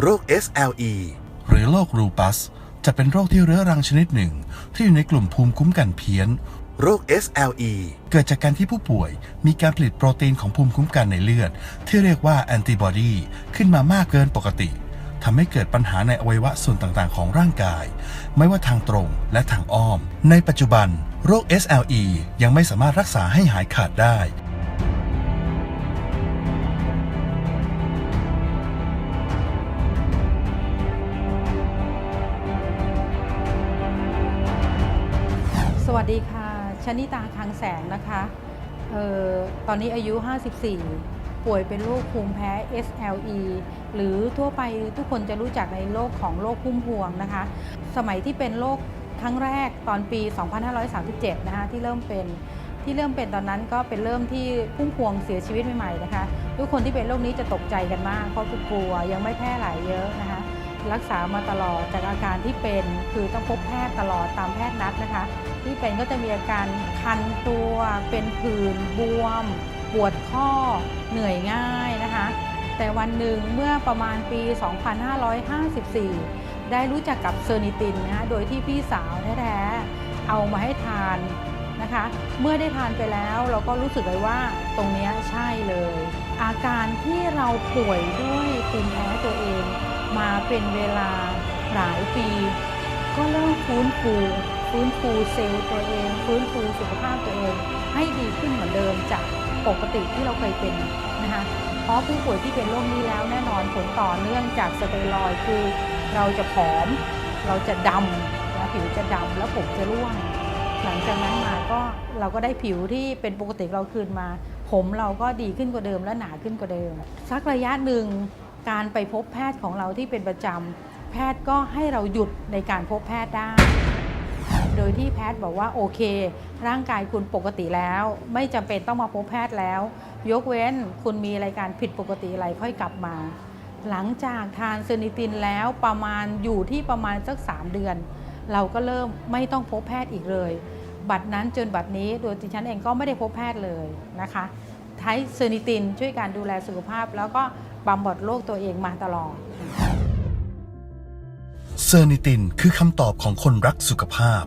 โรค SLE หรือโรครูปัส จะเป็นโรคที่เรื้อรังชนิดหนึ่ง ที่อยู่ในกลุ่มภูมิคุ้มกันเพี้ยน โรค SLE เกิดจากการที่ผู้ป่วย มีการผลิตโปรตีนของภูมิคุ้มกันในเลือด ที่เรียกว่าแอนติบอดีขึ้นมามากเกินปกติทำให้เกิดปัญหาในอวัยวะส่วนต่างๆ ของร่างกาย ไม่ว่าทางตรงและทางอ้อม ในปัจจุบัน โรค SLE ยังไม่สามารถรักษาให้หายขาดได้ วัสดีค่ะชนิตาคังแสงนะคะออตอนนี้อายุ 54 ป่วยเป็นโรคภูมิแพ้ SLE หรือทั่วไปทุกคนจะรู้จักในโรคของโรคพุ่มพวงนะคะ สมัยที่เป็นโรคครั้งแรกตอนปี 2537 นะคะที่เริ่มเป็นที่เริ่มเป็นตอนนั้นก็เป็นเริ่มที่พุ่มพวงเสียชีวิตใหม่ๆนะคะ ทุกคนที่เป็นโรคนี้จะตกใจกันมากเพราะกลัวยังไม่แพร่หลายเยอะนะคะ รักษามาตลอดจากอาการที่เป็นคือต้องพบแพทย์ตลอดตามแพทย์นัดนะคะ ที่เป็นก็จะมีอาการคันตัวเป็นผื่นบวม ปวดข้อเหนื่อยง่ายนะคะ แต่วันหนึ่งเมื่อประมาณปี 2554 ได้รู้จักกับเซอร์นิตินนะคะโดยที่พี่สาวแท้ๆเอามาให้ทานนะคะ เมื่อได้ทานไปแล้วเราก็รู้สึกเลยว่าตรงนี้ใช่เลย อาการที่เราป่วยด้วยภูมิแพ้ตัวเอง มาเป็นเวลาหลายปี ก็เริ่มฟื้นฟูฟื้นฟูเซลล์ตัวเอง ฟื้นฟูสุขภาพตัวเอง ให้ดีขึ้นเหมือนเดิมจากปกติที่เราเคยเป็นนะคะเพราะผู้ป่วยที่เป็นโรคนี้แล้วแน่นอนผลต่อเนื่องจากสเตียรอยคือเราจะผอม เราจะดำนะผิวจะดำแล้วผมจะร่วง หลังจากนั้นมาก็เราก็ได้ผิวที่เป็นปกติเราคืนมา ผมเราก็ดีขึ้นกว่าเดิมและหนาขึ้นกว่าเดิม สักระยะหนึ่ง การไปพบแพทย์ของเราที่เป็นประจำแพทย์ก็ให้เราหยุดในการพบแพทย์ได้ โดยที่แพทย์บอกว่าโอเค ร่างกายคุณปกติแล้ว ไม่จำเป็นต้องมาพบแพทย์แล้ว ยกเว้นคุณมีรายการผิดปกติอะไรค่อยกลับมา หลังจากทานเซนิตินแล้วประมาณอยู่ที่ประมาณสัก 3 เดือน เราก็เริ่มไม่ต้องพบแพทย์อีกเลย บัตรนั้นจนบัตรนี้โดยดิฉันเองก็ไม่ได้พบแพทย์เลยนะคะใช้เซนิตินช่วยการดูแลสุขภาพแล้วก็ บำบัดโรคตัวเองมาตลอด เซอร์นิตินคือคำตอบของคนรักสุขภาพ